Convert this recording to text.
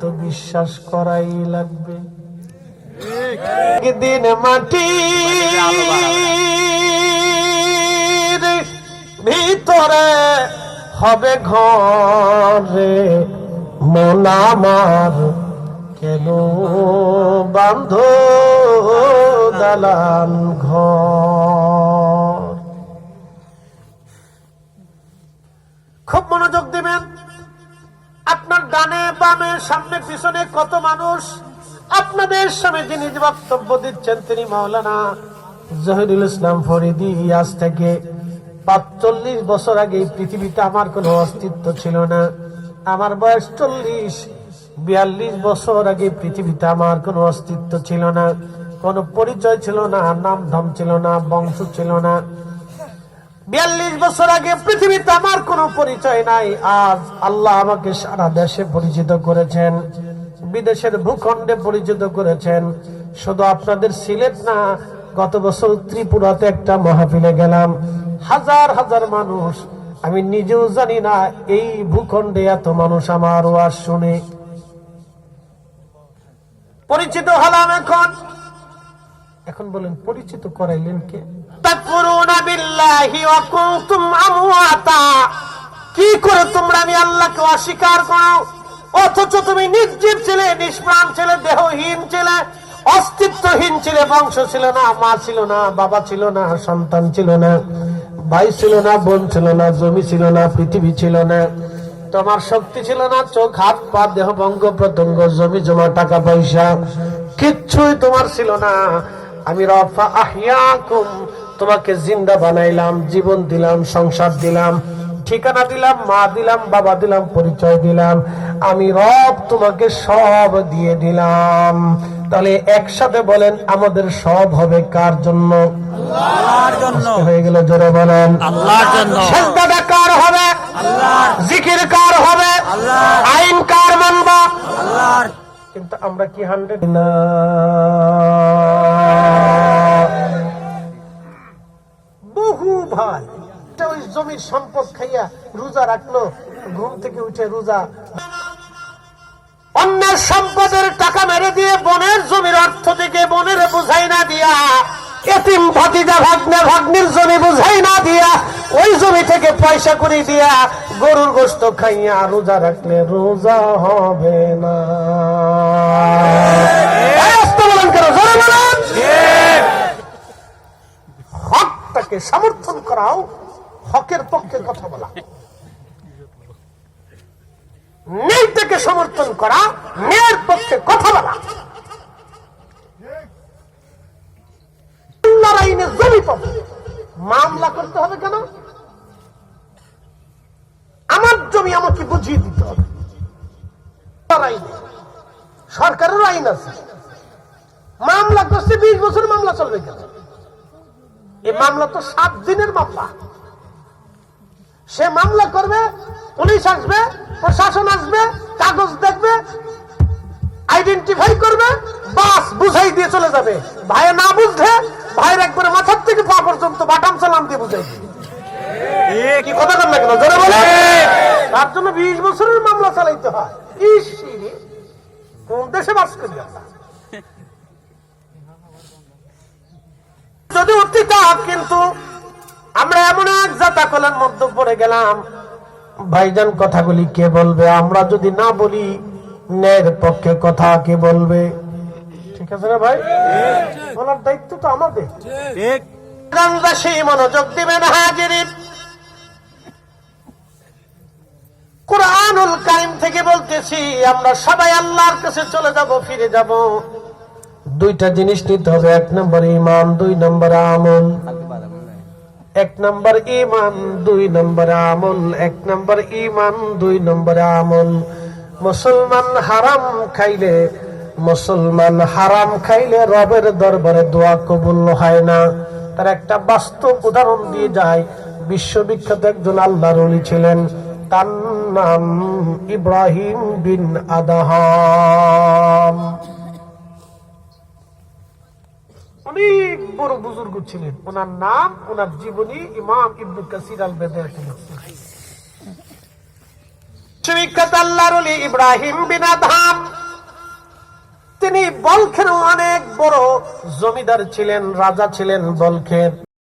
তো বিশ্বাস করাই লাগবে? দিন মাটি ভিতরে হবে ঘরে মন আমার কেন বান্ধ দালান ঘর? খুব মনোযোগ দিবেন। ডানে বামে সামনে পিছনে কত মানুষ? আপনাদের সামনে যিনি বক্তব্য দিচ্ছেন তিনি মাওলানা জহিরুল ইসলাম ফরিদি। আজ থেকে পাঁচচল্লিশ বছর আগে পৃথিবীতে আমার কোনো অস্তিত্ব ছিল না। আমার বয়স চল্লিশ। বিয়াল্লিশ বছর আগে পৃথিবীতে আমার কোনো অস্তিত্ব ছিল না। কোনো পরিচয় ছিল না, নাম ধাম ছিল না, বংশ ছিল না। বিয়াল্লিশ বছর আগে পৃথিবীতে আমার কোনো পরিচয় নাই। আজ আল্লাহ আমাকে সারা দেশে পরিচিত করেছেন, বিদেশের ভূখণ্ডে পরিচিত করেছেন। শুধু আপনাদের সিলেট না, গত বছর ত্রিপুরাতে একটা মহাফিলে গেলাম। হাজার হাজার মানুষ, আমি নিজেও জানি না এই ভূখণ্ডে এত মানুষ আমার ওয়াজ শুনে। পরিচিত হলাম এখন। এখন বলেন, পরিচিত করাইলেন কে? কি করে তোমরা আমি আল্লাহকে অস্বীকার করো? অথচ তুমি নির্জীব ছিলে, নিষ্প্রাণ ছেলে, দেহহীন ছেলে, অস্তিত্বহীন ছিলে, বংশ ছিল না, মা ছিল না, বাবা ছিল না, সন্তান ছিল না, ভাই ছিল না, বোন ছিল না, জমি ছিল না, পৃথিবী ছিল না। তোমার শক্তি ছিল না, চোখ, হাত, পা, দেহ, বঙ্গ, প্রত্যঙ্গ, জমি, জমা, টাকা, পয়সা, কিচ্ছুই তোমার ছিল না। আমি রফা আহিয়াকুম তোমাকে জিন্দা বানাইলাম জীবন দিলাম সংসার দিলাম ঠিকানা দিলাম মা দিলাম বাবা দিলাম পরিচয় দিলাম। আমি রব তোমাকে সব দিয়ে দিলাম। তাহলে একসাথে বলেন আমাদের সব হবে কার জন্য? আল্লাহর জন্য। হয়ে গেল জোরে বলেন। আল্লাহর জন্য। সেজদাটা কার হবে? আল্লাহর। জিকির কার হবে। আইন কার মানব? আল্লাহর। কিন্তু আমরা কি হান্ড্রেড? না। বহু ভাই এটা ওই জমির সম্পদ খাইয়া রোজা রাখল, ঘুম থেকে উঠে রোজা। অন্যের সম্পদের টাকা মেরে দিয়ে বনের জমির অর্থ থেকে বনের বুঝাই না দিয়া, এতিম ভাতিজা ভাগ্নে ভাগ্নির জমি বুঝাই না দিয়া, ওই জমি থেকে পয়সা করে দিয়া গরুর গোস্ত খাইয়া রোজা রাখলে রোজা হবে না এই আস্তে বলেন কেন? জোরে বলেন। হকটাকে সমর্থন করাও হকের পক্ষে কথা বলা। ন্যায়টাকে সমর্থন করা ন্যায়ের পক্ষে কথা বলা। মামলা করতে হবে কেন? আমার জমি আমাকে বুঝিয়ে দিতে হবে। সরকারের আইন আছে। মামলা করছে, বিশ বছর মামলা চলবে কেন? এই মামলা তো সাত দিনের মামলা। সে মামলা করবে পুলিশ আসবে প্রশাসন আসবে কাগজ দেখবে আইডেন্টিফাই করবে বাস বুঝাই দিয়ে চলে যাবে। ভাই না বুঝলে ভাইয়ের একবারে মাথার থেকে পা পর্যন্ত বাটাম চালান দিয়ে বুঝাই কি কথা কর না জোরে বলে। তার জন্য বিশ বছরের মামলা চালাইতে হয়। ইস কোন দেশে বাস করি আমরা? কিন্তু আমরা এমন এক জাতাকলের মধ্যে পড়ে গেলাম। ভাইজান কথাগুলি কে বলবে? আমরা যদি না বলি ন্যায়ের পক্ষে কথা কে বলবে? ঠিক আছে না ভাই? বলার দায়িত্ব তো আমাদের। গ্রামবাসী মনোযোগ দিবেন হাজিরিন কোরআনুল কারিম থেকে বলতেছি আমরা সবাই আল্লাহর কাছে চলে যাব ফিরে যাব। দুইটা জিনিস নিতে হবে। এক নম্বর ইমান দুই নম্বর আমল। এক নম্বর ইমান দুই নম্বর আমল। এক নম্বর ইমান দুই নম্বর আমল। মুসলমান হারাম খাইলে, মুসলমান হারাম খাইলে রবের দরবারে দোয়া কবুল হয় না। তার একটা বাস্তব উদাহরণ দিয়ে যায়। বিশ্ববিখ্যাত একজন আল্লাহর ওলি ছিলেন, তার নাম ইব্রাহিম বিন আদাহাম। অনেক বড় বুজুর্গ ছিলেন। ওনার নাম, ওনার জীবনী ইমাম ইবনু কাসির আল সুবিখ্যাত আল্লাহর ইব্রাহিম বিনা ধাম তিনি বলখের অনেক বড় জমিদার ছিলেন, রাজা ছিলেন বলখের।